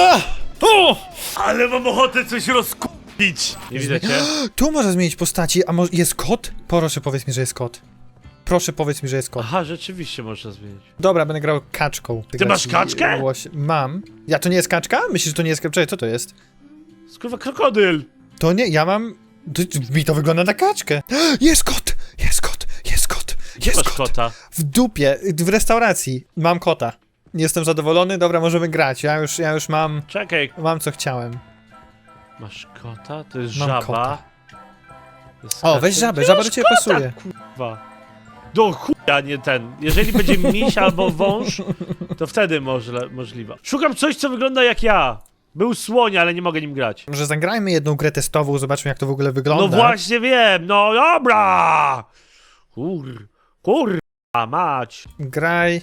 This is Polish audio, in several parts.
Ach! O! Ale mam ochotę coś rozkupić. Nie widzę cię? Tu można zmienić postaci, a może jest kot? Proszę powiedz mi, że jest kot. Proszę powiedz mi, że jest kot. Aha, rzeczywiście można zmienić. Dobra, będę grał kaczką. Ty masz kaczkę? łoś- Mam. Ja to nie jest kaczka? Myślisz, że to nie jest kaczka? Co to jest? Skurwa krokodyl. To nie, ja mam... Mi to wygląda na kaczkę. Jest kot! Jest kot! Jest kot! Jest kot! kota? W dupie, w restauracji. Mam kota. Jestem zadowolony, dobra, możemy grać. Ja już, ja już mam... Czekaj, Mam co chciałem. masz kota? To jest Mam żaba. kota. To jest O, kaczka. weź żabę, żaba do ciebie pasuje. Kurwa. Do chuja nie ten. Jeżeli będzie miś albo wąż, to wtedy może, możliwe. Szukam coś, co wygląda jak ja. Był słoń, ale nie mogę nim grać. Może zagrajmy jedną grę testową, zobaczmy jak to w ogóle No wygląda. właśnie wiem, no dobra! Kur, kurwa mać. Graj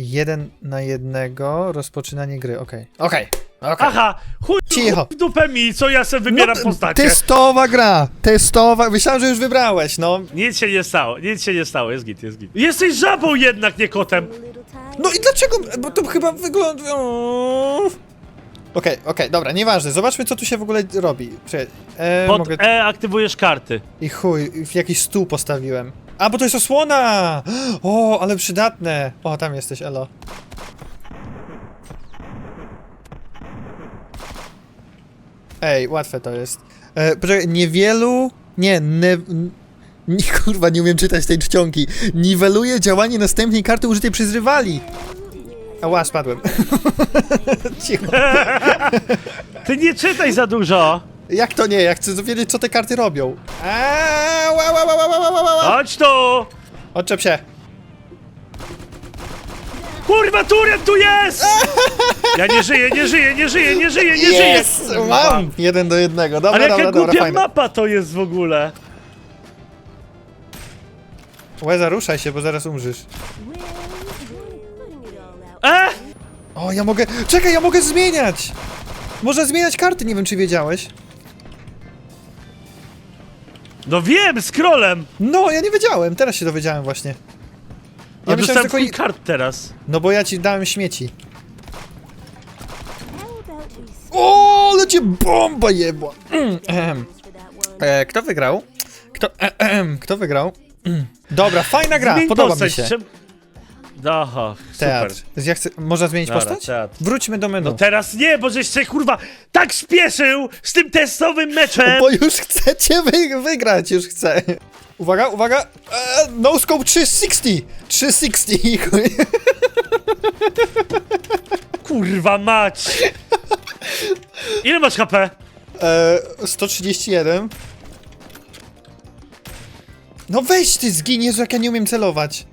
jeden na jednego, rozpoczynanie gry, okej. Okej, okej. Aha, chuj, Cicho. chuj w dupę mi, co ja sobie wybieram t- postacie. Testowa gra, testowa, myślałem, że już wybrałeś, no. Nic się nie stało, nic się nie stało, jest git, jest git. Jesteś żabą jednak, nie kotem. No i dlaczego, bo to chyba wygląda... Okej, okej, dobra, nieważne, zobaczmy co tu się w ogóle robi. Czekaj, e, Pod mogę... E aktywujesz karty. I chuj, w jakiś stół postawiłem. A, bo to jest osłona! O, ale przydatne! O, tam jesteś, elo. Ej, łatwe to jest. E, poczekaj, niewielu... Nie, ne... Nie, kurwa, nie umiem czytać tej czcionki. Niweluje działanie następnej karty użytej przez rywali. Ała, spadłem. Cicho. Ty nie czytaj za dużo. Jak to nie? Ja chcę dowiedzieć, co te karty robią. Aaaa, ła, ła, ła. Chodź tu! Odczep się. Kurwa, turret tu jest! Ja nie żyję, nie żyję, nie żyję, nie żyję, nie żyję! Yes! kurwa. Mam! Jeden do jednego. Dobra, Ale jaka dobra, dobra, głupia fajne. mapa to jest w ogóle. Łeza, ruszaj się, bo zaraz umrzysz. E! O, ja mogę... Czekaj, ja mogę zmieniać! Można zmieniać karty, nie wiem, czy wiedziałeś. No wiem, scrollem! No, ja nie wiedziałem, teraz się dowiedziałem właśnie. Ja Ja dostałem tylko... kart teraz. No bo ja ci dałem śmieci. O, ale cię bomba jebła! Mm, ehem. E, kto wygrał? Kto... ehem, Kto wygrał? Mm. Dobra, fajna gra, Zmień podoba postać, mi się. Aha, Teatr. super. Ja chcę... Można zmienić Dobra, postać? teatr. Wróćmy do menu. No teraz nie, bo żeś się kurwa tak spieszył z tym testowym meczem! Bo już chcecie wy wygrać, już chcę. Uwaga, uwaga! E, no scope 360! 360! chuj. Kurwa mać! Ile masz HP? E, 131. No weź ty zgin, Jezu, jak ja nie umiem celować.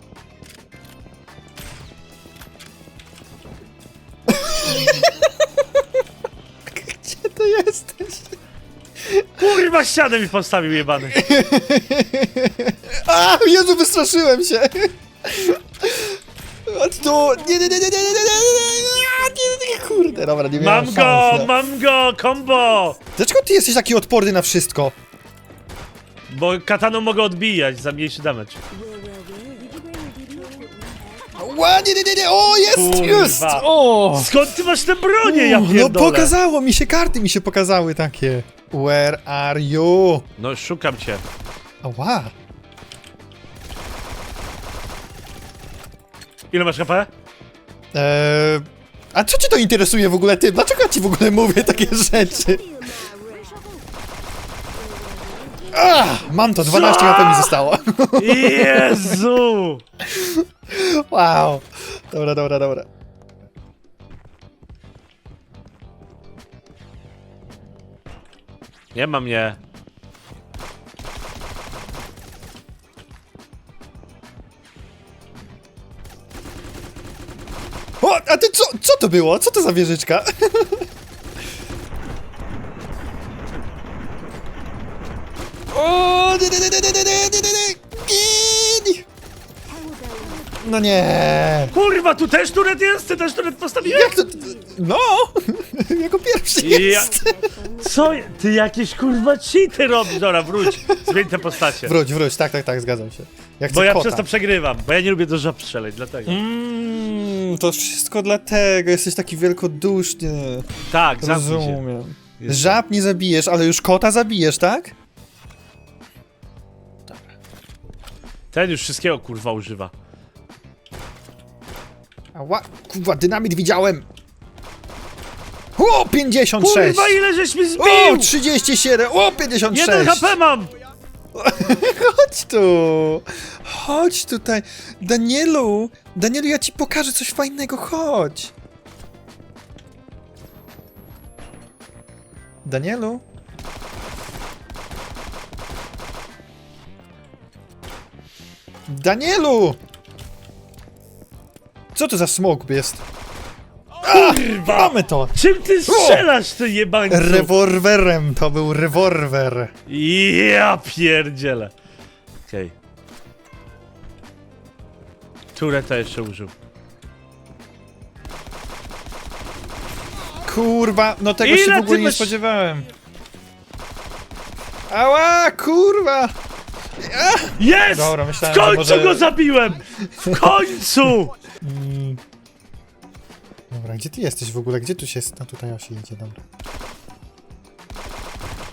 Kurwa ścianę mi postawił jebany. A, Jezu, wystraszyłem się! Chodź tu! Nie, nie, nie, nie, nie, nie, nie, nie, nie, nie, nie, kurde, dobra, nie miałem Mam go, szans, no. mam go, combo! Dlaczego ty jesteś taki odporny na wszystko? Bo kataną mogę odbijać za mniejszy damage. Ła, nie, nie, nie, nie, o, jest, Kurwa. jest! O! Skąd ty masz te bronie, ja no pierdolę? pokazało mi się, karty mi się pokazały takie. Where are you? No szukam cię. Ała. Ile masz HP? Eee, a co cię to interesuje w ogóle, ty? Dlaczego ja ci w ogóle mówię takie rzeczy? Ah, mam to, 12 Co? HP mi zostało. Jezu! Wow. Dobra, dobra, dobra. Nie ma mnie. O, a ty co, co to było? Co to za wieżyczka? O, nie, nie, nie, nie, nie, nie! No nie. Kurwa, tu też turet jest? Ty też turet postawiłeś? Jak to? No! jako pierwszy Ja- jest. Co? Ty jakieś kurwa cheaty robisz? Dobra, wróć. Zmień te postacie. Wróć, wróć, tak, tak, tak, zgadzam się. Ja chcę Bo ja kota. przez to przegrywam, bo ja nie lubię do żab strzelać, dlatego. Mm, Mm, to wszystko dlatego, jesteś taki wielkoduszny. Tak, zamknij się. Rozumiem. Jest- Żab nie zabijesz, ale już kota zabijesz, tak? Ten już wszystkiego kurwa używa. Ała, kurwa, dynamit widziałem! O, 56! Kurwa ile żeś mi O, zbił! 37! O, 56! Jeden HP mam! Chodź tu! Chodź tutaj! Danielu! Danielu, ja ci pokażę coś fajnego, chodź! Danielu? Danielu! Co to za smok jest? Kurwa! Mamy to! Czym ty strzelasz, ty jebańcu? Rewolwerem, to był rewolwer. Ja pierdzielę. Okej. Tureta jeszcze użył. Kurwa, no tego Ile się w ty ogóle nie masz- spodziewałem. Ała, kurwa! Jest! Dobra, myślałem, w końcu że może- go zabiłem! W końcu! Dobra, gdzie ty jesteś w ogóle? Gdzie tu się... No tutaj o się idzie, dobra.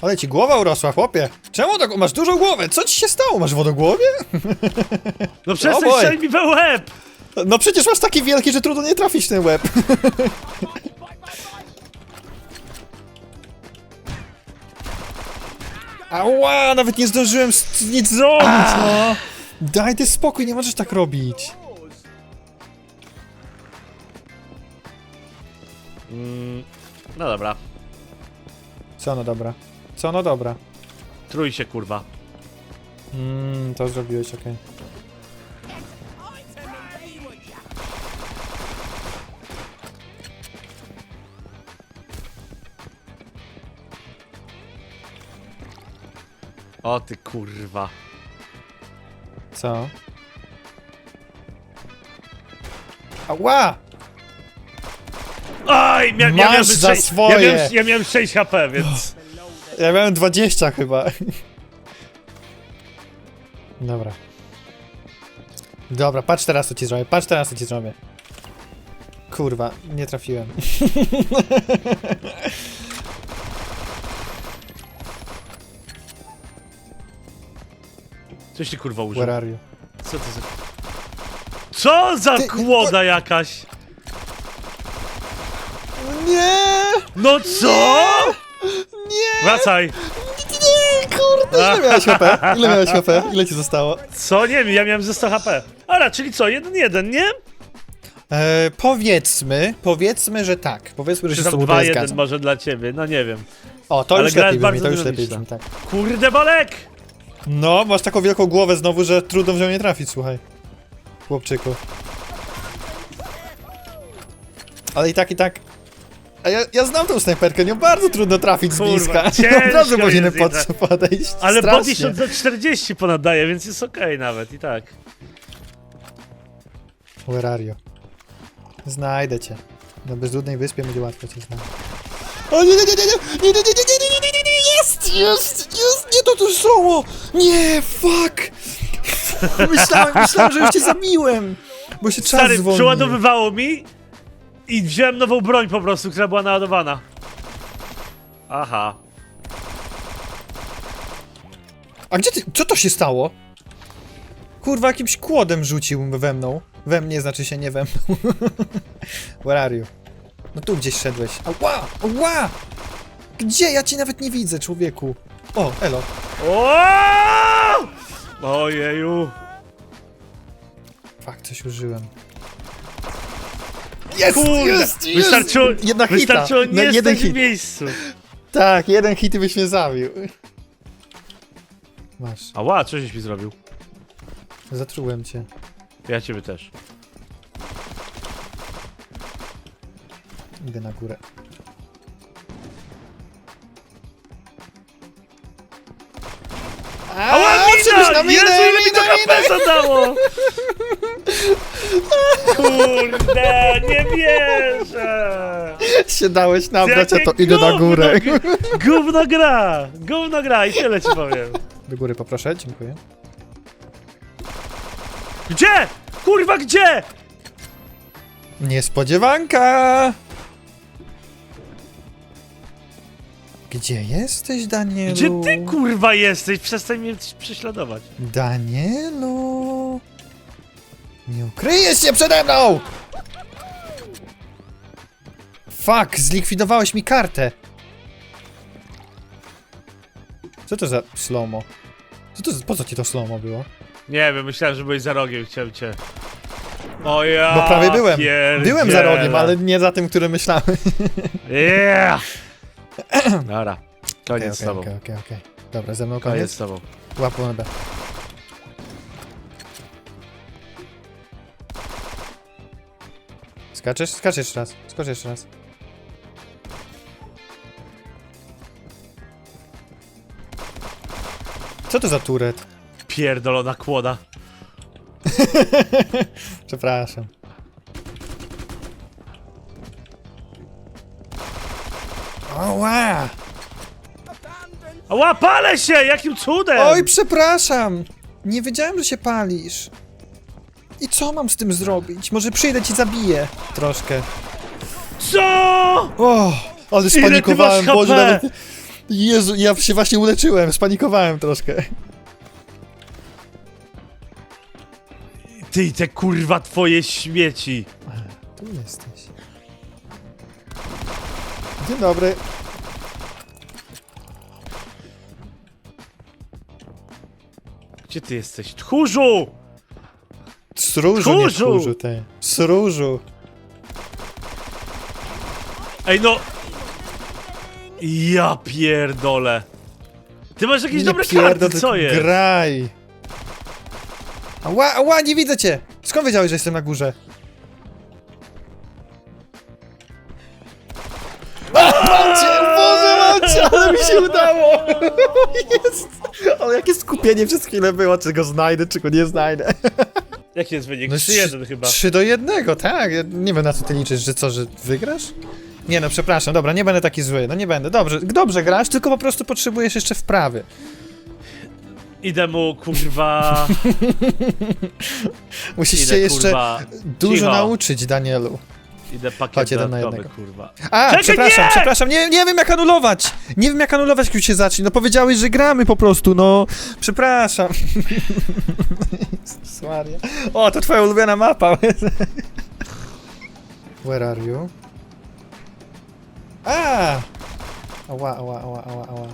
Ale ci głowa urosła, chłopie! Czemu tak... Masz dużą głowę? Co ci się stało? Masz wodogłowie? No przestań strzelić mi we łeb! No przecież masz taki wielki, że trudno nie trafić w ten łeb. Ała, nawet nie zdążyłem nic zrobić, no! Daj ty spokój, nie możesz tak robić. Mm, no dobra. Co no dobra? Co no dobra? Trój się kurwa. Mmm, to zrobiłeś, okej. O ty kurwa. Co? Ała! Aj, mia, ja Masz miałem za sześć- swoje. Ja miałem, ja miałem 6 HP, więc... Ja miałem 20 chyba. Dobra. Dobra, patrz teraz co ci zrobię, patrz teraz co ci zrobię. Kurwa, nie trafiłem. Coś ty kurwa użył. Where are you? Co to za... Co za Ty- kłoda jakaś? Nie! No co? Nie! Wracaj. Nie, kurde! Ile miałeś HP? Ile miałeś HP? Ile ci zostało? Co? Nie wiem, ja miałem ze 100 HP. Ara, czyli co? Jeden, jeden, nie? E, powiedzmy, powiedzmy, że tak. Powiedzmy, że Czy się z tam tobą tutaj 2-1 zgadzam. może dla ciebie, no nie wiem. O, to Ale już gra lepiej jest brzmi, bardzo to już lepiej dynamiczna. brzmi, tak. Kurde bolek! No, masz taką wielką głowę znowu, że trudno w nią nie trafić, słuchaj. Chłopczyku. Ale i tak, i tak. A ja, ja znam tą snajperkę, nią bardzo trudno trafić z Kurwa, bliska. ciężko Od razu powinien jest pod, podejść. Ale body Strasznie. shot za 40 ponad daje, więc jest okej nawet i tak. Where are you? Znajdę cię. Na bezludnej wyspie będzie łatwo cię znaleźć. O nie, nie, nie, nie, nie, nie, nie, nie, nie, nie, nie, nie, nie, jest, jest, jest, nie, to tu są! Nie, fuck! Myślałem, myślałem, że już cię zabiłem! Bo się czas Stary, zwolnił. przeładowywało mi i wziąłem nową broń po prostu, która była naładowana. Aha. A gdzie ty, co to się stało? Kurwa, jakimś kłodem rzucił we mną. We mnie, znaczy się nie we mną. Where are you? No tu gdzieś szedłeś. Ała! Ała! Gdzie? Ja cię nawet nie widzę, człowieku. O, elo. O! Ojeju. Fuck, coś użyłem. Jest, Kurde, jest, jest! wystarczyło, Jedna hita. wystarczyło nie jeden stać w hit. miejscu. Tak, jeden hit i byś mnie zabił. Masz, Ała, coś mi zrobił. zatrułem cię. Ja ciebie też. Idę na górę. Ała, mina! Jezu, ile mi to! HP zadało! Kurde, nie wierzę! się dałeś nabrać, a Jakie to idę na gówno górę. gr- Gówno gra! Gówno gra i tyle ci powiem. Do góry poproszę, dziękuję. Gdzie? Kurwa, gdzie? Niespodziewanka! Gdzie jesteś, Danielu? Gdzie ty kurwa jesteś? Przestań mnie prześladować. Danielu! Nie ukryjesz się przede mną! Fuck, zlikwidowałeś mi kartę. Co to za slomo? Co to, za- po co ci to slomo było? Nie wiem, myślałem, że byłeś za rogiem, chciałem cię... O ja Bo prawie byłem. pierdzielę. Byłem za rogiem, ale nie za tym, który myślałem. Yeah! Dobra, koniec z tobą. okej, okej, okej. Dobra, ze mną Koniec koniec. z tobą. Łapą na B. Skaczesz? Skacz jeszcze raz. Skocz jeszcze raz. Co to za turet? Pierdolona kłoda. Przepraszam. Oła! Ała, palę się! Jakim cudem! Oj, przepraszam! Nie wiedziałem, że się palisz. I co mam z tym zrobić? Może przyjdę ci zabiję. Troszkę. Co? O, ale spanikowałem, Boże, nawet... Jezu, ja się właśnie uleczyłem, spanikowałem troszkę. Ty te kurwa twoje śmieci. Tu jesteś. Dzień dobry. Gdzie ty jesteś? Tchórzu! Sróżu, nie Tchórzu! tchórzu. Sróżu. Ej no! Ja pierdolę. Ty masz jakieś Nie dobre pierdol, karty, tylko co jest? Graj. Ała, ała, nie widzę cię! Skąd wiedziałeś, że jestem na górze? A, mam cię! Boże, mam cię! Ale mi się udało! Jest! Ale jakie skupienie przez chwilę było, czy go znajdę, czy go nie znajdę. Jaki jest wynik? No 3-1 chyba. 3 do 1, tak. Ja nie wiem na co ty liczysz, że co, że wygrasz? Nie no, przepraszam, dobra, nie będę taki zły, no nie będę. Dobrze, dobrze grasz, tylko po prostu potrzebujesz jeszcze wprawy. Idę mu kurwa. Musisz Idę się jeszcze kurwa. dużo Cicho. nauczyć, Danielu. Idę pakiet Chodź, jeden na dodatkowy, jednego. kurwa. A, Czekaj, przepraszam, nie! przepraszam, nie, nie wiem jak anulować! Nie wiem jak anulować, jak już się zacznie. No powiedziałeś, że gramy po prostu, no. Przepraszam. Jezus Maria. O, to twoja ulubiona mapa. Where are you? A! Ała, ała, ała, ała, ała.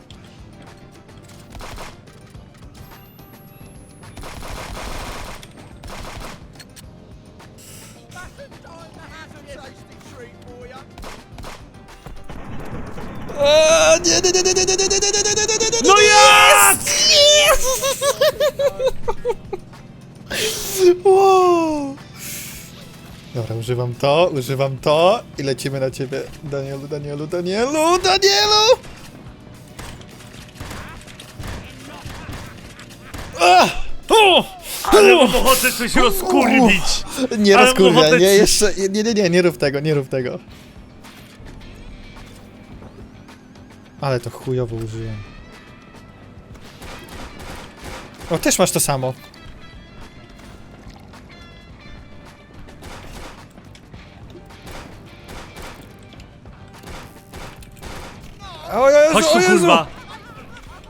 O, nie, nie, nie, nie, nie, nie, nie, nie, nie, nie, nie, nie, nie, No jak? Wow. Dobra, używam to, używam to i lecimy na ciebie. Danielu, Danielu, Danielu, Danielu! Ah! O! Ale mam ochotę coś rozkurwić. Nie Ale rozkurwia, ochotę nie, ci- jeszcze, nie, nie, nie, nie rób tego, nie rób tego. Ale to chujowo użyłem. O, też masz to samo. O Jezu, Chodź o tu Jezu! kurwa.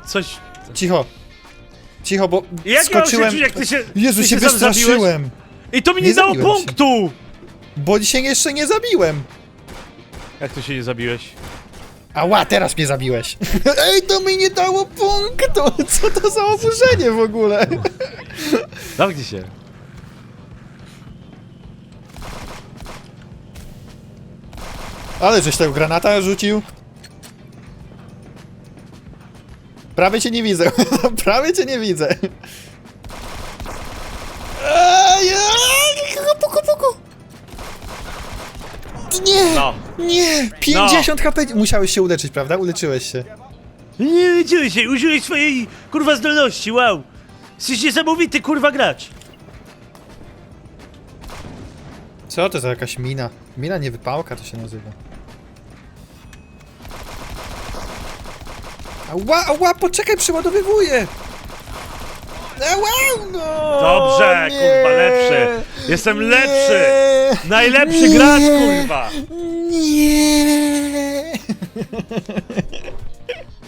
Coś... Cicho. Cicho, bo Jak skoczyłem... czuć, jak ty się... Jezu, ty się sam zabiłeś? wystraszyłem! I to mi nie, Nie dało zabiłem się. punktu! Bo się jeszcze nie zabiłem. Jak ty się nie zabiłeś? Ała, teraz mnie zabiłeś. Ej, to mi nie dało punktu. Co to za oburzenie w ogóle? Zamknij się. Ale żeś tego granata rzucił. Prawie cię nie widzę. Prawie cię nie widzę. Ej, ej, puku, puku. Nie, No. nie. 50 HP. Musiałeś się uleczyć, prawda? Uleczyłeś się. Nie wiedziałeś się, użyłeś swojej kurwa zdolności, wow! Jesteś niesamowity kurwa gracz! Co to za jakaś mina? Mina nie wypałka to się nazywa. Ała, ała, poczekaj, przeładowywuję! Ała, no! Dobrze, nie, kurwa, lepszy. Jestem lepszy. Najlepszy gracz, kurwa! Nie!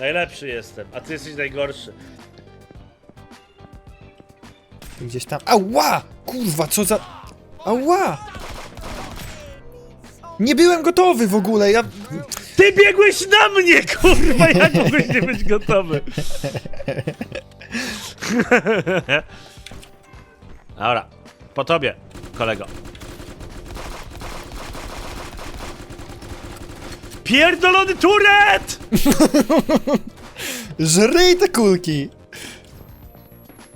Najlepszy jestem, a ty jesteś najgorszy. Gdzieś tam. Ała! Kurwa, co za. Ała! Nie byłem gotowy w ogóle, ja. Ty biegłeś na mnie, kurwa, jak mogłeś nie być gotowy? Dobra, po tobie, kolego. Pierdolony turet! Żryj te kulki!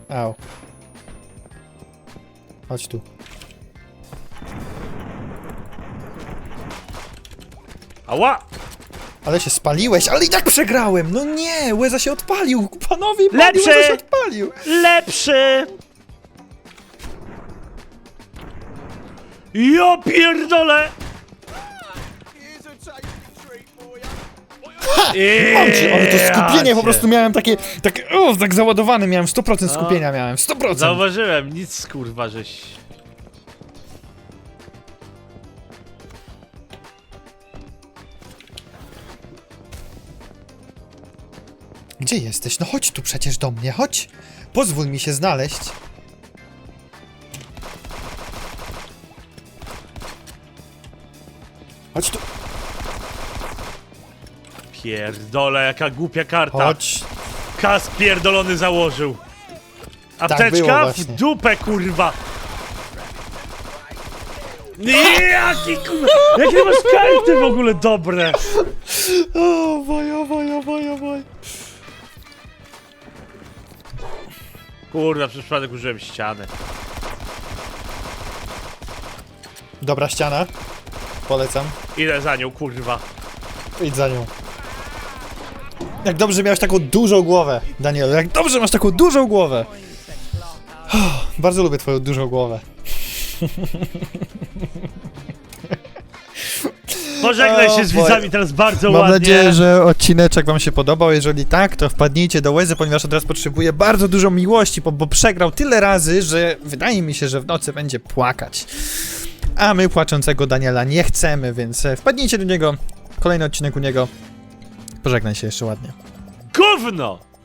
Au. Chodź tu. Ała! Ale się spaliłeś, ale i tak przegrałem! No nie! Łeza się odpalił! Panowie, Lepszy! Łeza się odpalił! Lepszy! Ja pierdolę! Mam cię, ale to skupienie po prostu miałem takie, tak, o, tak załadowany miałem, 100% skupienia miałem, 100%! Zauważyłem, nic kurwa, żeś... Gdzie jesteś? No chodź tu przecież do mnie, chodź! Pozwól mi się znaleźć. Chodź tu, Pierdolę, jaka głupia karta. chodź. Kas pierdolony założył. Tak Apteczka było w właśnie. dupę, kurwa. Jaki kurwa, jakie masz karty w ogóle dobre. O, boj, o, boj, o, boj, o, boj. Kurwa, przez przypadek użyłem ściany. Dobra ściana. Polecam. Idę za nią, kurwa. Idź za nią. Jak dobrze miałeś taką dużą głowę, Danielu. Jak dobrze masz taką dużą głowę. Oh, bardzo lubię twoją dużą głowę. Pożegnaj O, się z widzami teraz bardzo Mam ładnie. nadzieję, że odcineczek wam się podobał. Jeżeli tak, to wpadnijcie do Łezy, ponieważ on teraz potrzebuje bardzo dużo miłości, bo, bo przegrał tyle razy, że wydaje mi się, że w nocy będzie płakać. A my płaczącego Daniela nie chcemy, więc e, wpadnijcie do niego. Kolejny odcinek u niego. Pożegnaj się jeszcze ładnie. Gówno!